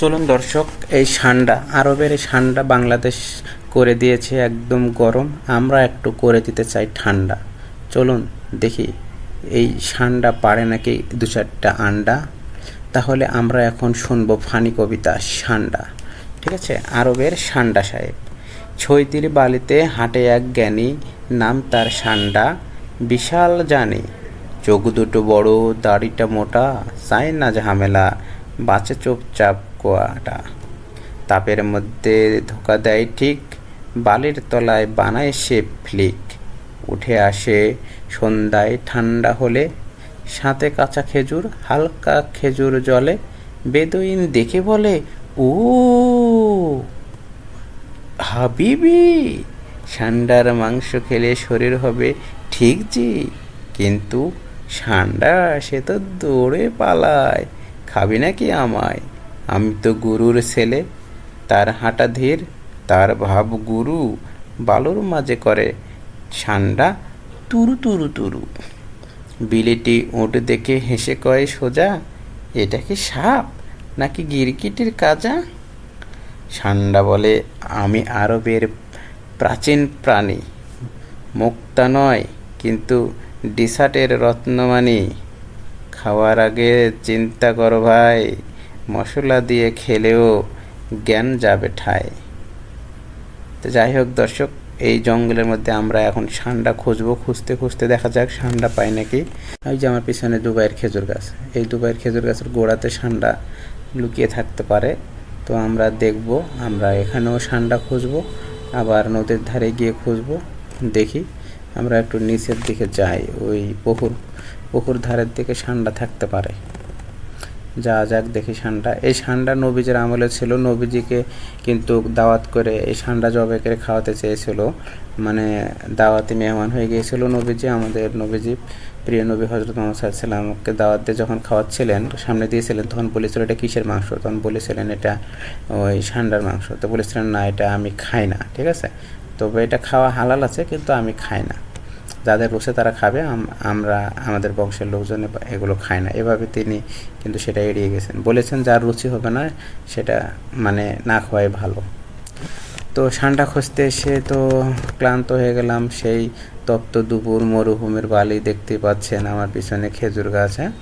চলুন দর্শক, এই ঠান্ডা আরবের এই ঠান্ডা বাংলাদেশ করে দিয়েছে একদম গরম। আমরা একটু করে দিতে চাই ঠান্ডা। চলুন দেখি, এই ঠান্ডা পারে নাকি দু চারটা আন্ডা? তাহলে আমরা এখন শুনব ফানি কবিতা সান্ডা। ঠিক আছে? আরবের সান্ডা সাহেব। ছৈতির বালিতে হাঁটে এক জ্ঞানী, নাম তার সান্ডা বিশাল জানি। চোখ দুটো বড়, দাড়িটা মোটা, চায় না ঝামেলা, বাঁচে চুপচাপ। কোয়াটা। তাপের মধ্যে ধোকা দেয় ঠিক বালির তলায় বানায় সে ফ্লিক। উঠে আসে সন্ধ্যায় ঠান্ডা হলে, সাথে কাঁচা খেজুর, হালকা খেজুর জলে, বেদুইন দেখে বলে ও হাবিবি সান্ডার মাংস খেলে শরীর হবে ঠিক জি কিন্তু সান্ডা সে তো দৌড়ে পালায় খাবি নাকি আমায় আমি তো গুরুর ছেলে, তার হাঁটা ধীর, তার ভাব গুরু, বালুর মাঝে করে সান্ডা তুরু তুরু তুরু। বিলেটি ওট দেখে হেসে কয়, সোজা, এটা কি সাপ নাকি গিরগিটির কাজা? সান্ডা বলে, আমি আরবের প্রাচীন প্রাণী, মুক্তা নয়, কিন্তু ডিসার্টের রত্নমানি খাওয়ার আগে চিন্তা করো ভাই মশলা দিয়ে খেলেও জ্ঞান যাবে ঠায়। তো যাই হোক দর্শক, এই জঙ্গলের মধ্যে আমরা এখন সান্ডা খুঁজবো। খুঁজতে খুঁজতে দেখা যাক সান্ডা পাই নাকি। ওই যে আমার পিছনে দুবাইয়ের খেজুর গাছ। এই দুবাইয়ের খেজুর গাছের গোড়াতে সান্ডা লুকিয়ে থাকতে পারে। তো আমরা দেখব, আমরা এখানেও সান্ডা খুঁজবো, আবার নদীর ধারে গিয়ে খুঁজবো। দেখি, আমরা একটু নিচের দিকে যাই। ওই পুকুর পুকুর ধারের দিকে সান্ডা থাকতে পারে। যা যাক দেখি সান্ডা এই সান্ডা নবীজের আমলে ছিল। নবীজিকে কিন্তু দাওয়াত করে এই সান্ডা জবে করে খাওয়াতে চেয়েছিল। মানে দাওয়াতি মেহমান হয়ে গিয়েছিল নবীজি, আমাদের নবীজি। প্রিয় নবী হজরত মোহাম্মদ সাল্লামকে দাওয়াত দিয়ে যখন খাওয়াচ্ছিলেন, সামনে দিয়েছিলেন, তখন বলেছিল, এটা কিসের মাংস? তখন বলেছিলেন, এটা ওই সান্ডার মাংস। তো বলেছিলেন, না, এটা আমি খাই না। ঠিক আছে? তবে এটা খাওয়া হালাল আছে, কিন্তু আমি খাই না। যাদের রুচে তারা খাবে আমরা আমাদের বংশের লোকজন এগুলো খায় না। এভাবে তিনি কিন্তু সেটা এড়িয়ে গেছেন। বলেছেন, যার রুচি হবে না, সেটা মানে না খাওয়াই ভালো। তো সান্ডা খুঁজতে এসে তো ক্লান্ত হয়ে গেলাম। সেই তপ্ত দুপুর মরুভূমির বালি দেখতে পাচ্ছেন আমার পিছনে খেজুর গাছ হ্যাঁ?